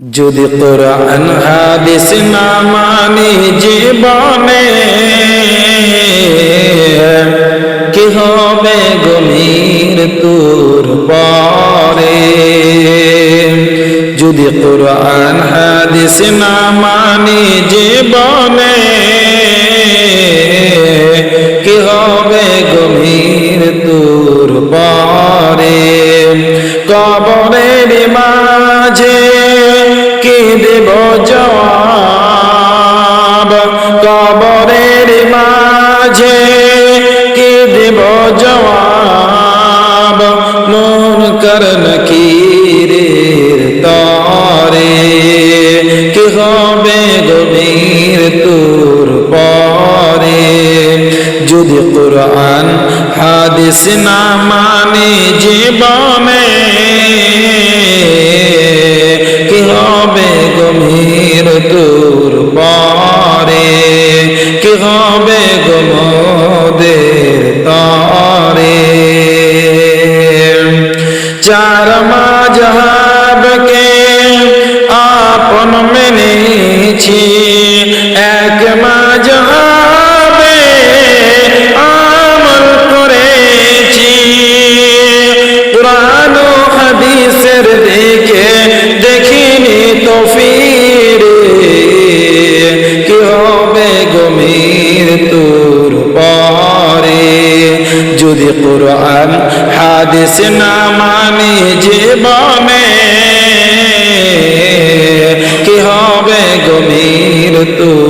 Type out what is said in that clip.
যদি কোরআন, হাদিস না মানি জীবনে, কি হবে গভীর তোর পরে? যদি কোরআন, হাদিস না মানি জীবনে, কি হবে গভীর তোর পরে? কবরের মাঝে দেব জবাব। কবরের মাঝে কি দেব জবাব? মন করন কিরের তরে। কি হবে গভীর তোর পরে? যদি কোরআন হাদিস না মানে জীবনে হবে গমদের তরে চার মাঝহাবকে আপন মেনেছি যদি কোরআন হাদিস না মানি জীবনে। কি হবে গভীর তুই